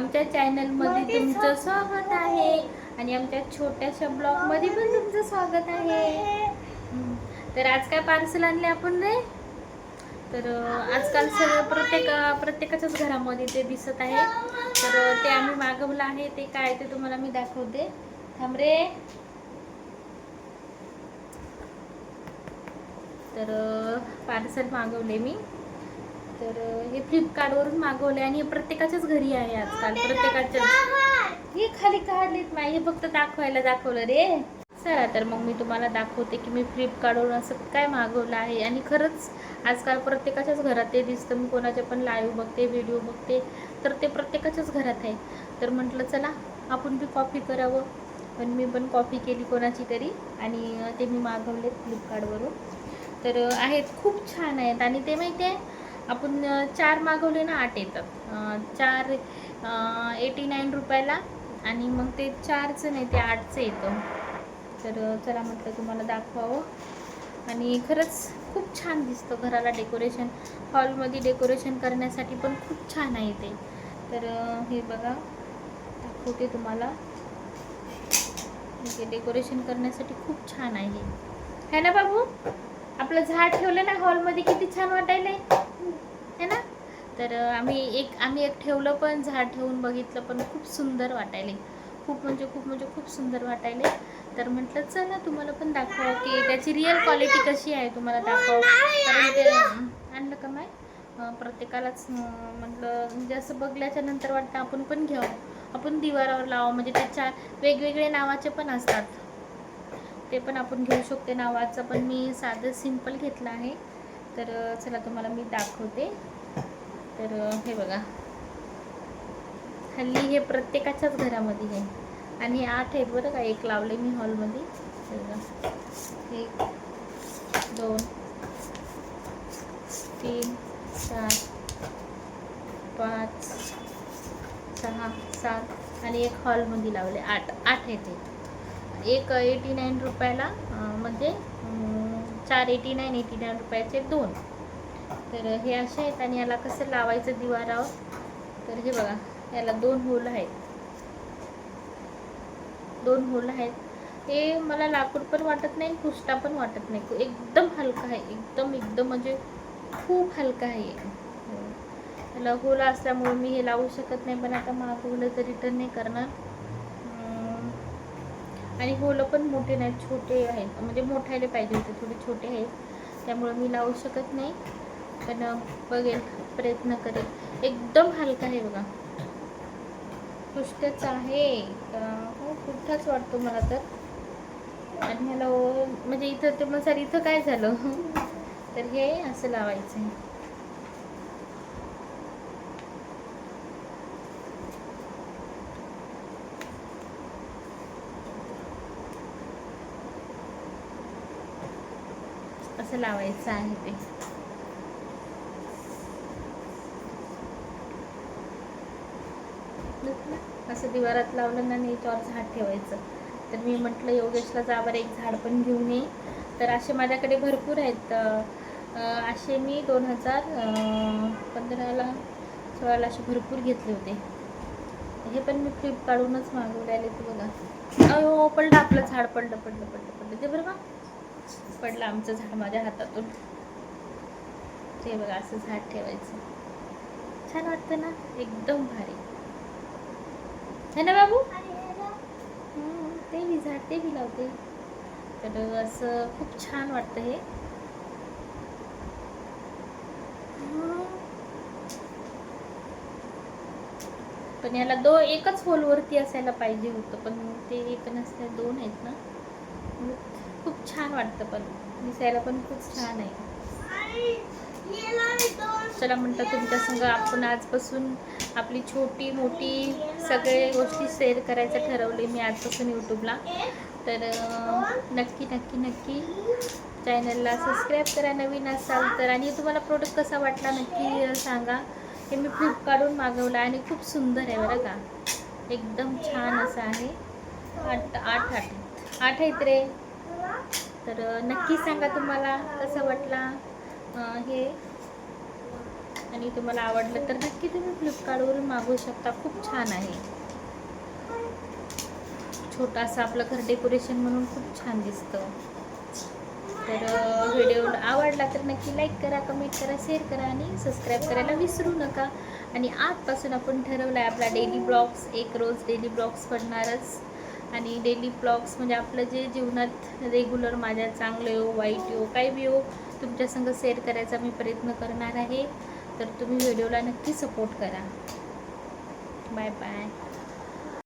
आमच्या चॅनलमध्ये तुमचं स्वागत आहे. आणि आमच्या छोट्याशा ब्लॉगमध्ये पण तुमचं स्वागत आहे. तर आज काय पार्सल आणले आपण रे? तर आजकाल सगळं प्रत्येक प्रत्येकाच्याच घरामध्ये ते दिसत आहे. तर ते आम्ही मागवलं आहे. ते काय ते तुम्हाला मी दाखवते. थांब रे. तर पार्सल मागवले मी. तर हे फ्लिपकार्टवरून मागवले आणि हे प्रत्येकाच्याच घरी आहे आजकाल. प्रत्येकाच्या हे खाली काढलेत नाही हे फक्त दाखवायला दाखवलं रे. चला तर मग मी तुम्हाला दाखवते की मी फ्लिपकार्टवरून असं काय मागवलं आहे. आणि खरंच आजकाल प्रत्येकाच्याच घरात ते दिसतं. मी कोणाचे पण लाईव्ह बघते व्हिडिओ बघते तर ते प्रत्येकाच्याच घरात आहे. तर म्हटलं चला आपण बी कॉपी करावं. पण मी पण कॉपी केली कोणाची तरी आणि ते मी मागवले फ्लिपकार्टवरून. तर आहेत खूप छान आहेत. आणि ते माहिती आहे आपण चार मागवले ना आठ येतात. चार एटी नाईन रुपयाला आणि मग ते चारचं नाही ते आठचं येतं. तर चला म्हटलं तुम्हाला दाखवावं. आणि खरंच खूप छान दिसतं घराला डेकोरेशन. हॉलमध्ये डेकोरेशन करण्यासाठी पण खूप छान आहे ते. तर हे बघा दाखवते तुम्हाला. हे डेकोरेशन करण्यासाठी खूप छान आहे. है ना बाबू? आपलं झाड ठेवलं ना हॉलमध्ये किती छान वाटायलंय? है ना? तर आम्ही एक आम्ही एक ठेवलं पण झाड ठेवून बघितलं पण खूप सुंदर वाटायले. खूप म्हणजे खूप म्हणजे खूप सुंदर वाटायले. तर म्हटलं चला तुम्हाला पण दाखवा की त्याची रिअल क्वालिटी कशी आहे तुम्हाला दाखव कारण ते आणलं का माय? प्रत्येकालाच म्हटलं म्हणजे असं बघल्याच्या नंतर वाटतं आपण पण घ्यावं. आपण दिवारावर लावा म्हणजे त्याच्या वेगवेगळे नावाचे पण असतात. ते पण आपण घेऊ शकते. नावाचं पण मी साधं सिंपल घेतलं आहे. तर चला तुम्हाला मी दाखवते. तर हे बघा. हल्ली हे प्रत्येकाच्याच घरामध्ये आहे. आणि आठ आहेत बरं का एक लावले मी हॉलमध्ये. एक दोन तीन चार पाच सहा सात आणि एक हॉलमध्ये लावले आठ आठ आहेत एक एटी नाईन रुपयाला म्हणजे चार एटी नाईन एटी नाईन रुपयाचे दोन. तर हे असे आहेत आणि याला कसं लावायचं दिवारावर? तर हे बघा याला दोन होल आहेत. दोन होल आहेत. हे मला लाकूड पण वाटत नाही कुष्टा पण वाटत नाही. एकदम हलका आहे. एकदम एकदम म्हणजे खूप हलका आहे. हो. याला होल असल्यामुळे मी हे लावू शकत नाही पण आता मागवलं तर रिटर्न नाही करणार. आणि होलं पण मोठे नाहीत छोटे आहेत. म्हणजे मोठायला पाहिजे होते थोडे छोटे आहेत. त्यामुळे मी लावू शकत नाही. पण बघेल प्रयत्न करेल. एकदम हलका आहे बघा. पुष्टच आहे. हो कुठंच वाटतो मला तर. आणि ह्याला म्हणजे इथं ते मग सर इथं काय झालं? तर हे असं लावायचं आहे असं लावायचं आहे ते. असं दिवारात लावलं ना आणि याच्यावर झाड ठेवायचं. तर मी म्हटलं योगेशला जावर एक झाड पण घेऊन ये. तर असे माझ्याकडे भरपूर आहेत. असे मी दोन हजार पंधराला सोळाला असे भरपूर घेतले होते. हे पण मी फ्लिपकार्टहूनच मागवले आले ते बघा. अयो पडलं आपलं झाड पडलं पडलं पडलं पडलं. ते बरं का? पडलं आमचं झाड माझ्या हातातून. ते बघा असं झाड ठेवायचं. छान वाटतं ना? एकदम भारी. है ना बाबू? ते मी झाड ते बी लावते. तर असं खूप छान वाटतं हे. पण याला दो एकच होलवरती असायला पाहिजे होतं पण ते एक नसते दोन आहेत ना. मग खूप छान वाटतं पण. दिसायला पण खूप छान आहे. चला म्हणतात तुमच्या संग आपण आजपासून आपली छोटी मोठी सगळे गोष्टी शेअर करायचं ठरवले मी आजपासून यूट्यूबला तर नक्की नक्की नक्की चॅनलला सबस्क्राईब करा नवीन असाल तर. आणि तुम्हाला प्रोडक्ट कसा वाटला नक्की सांगा. हे मी फ्लिपकार्टून मागवलं आणि खूप सुंदर आहे बरं का. एकदम छान असं आहे. आठ आठ आठ. आठ आहेत रे. तर नक्की सांगा तुम्हाला कसं वाटला हे? आणि तुम्हाला आवडलं तर नक्की तुम्ही फ्लिपकार्टवरून मागवू शकता. खूप छान आहे. छोटासा आपलं घर डेकोरेशन म्हणून खूप छान दिसतं. तर व्हिडिओ आवडला तर नक्की लाईक करा कमेंट करा शेअर करा आणि सबस्क्राईब करायला विसरू नका. आणि आजपासून आपण ठरवलं आहे आपला डेली ब्लॉग्स एक रोज डेली ब्लॉग्स पडणारच आणि डेली ब्लॉग्स म्हणजे आपलं जे जीवनात रेग्युलर माझ्या चांगलं येऊ वाईट हो, येऊ काही बी येऊ तुमच्या संग शेअर करायचा मी प्रयत्न करणार आहे. तर तुम्ही व्हिडिओला नक्की सपोर्ट करा. Bye bye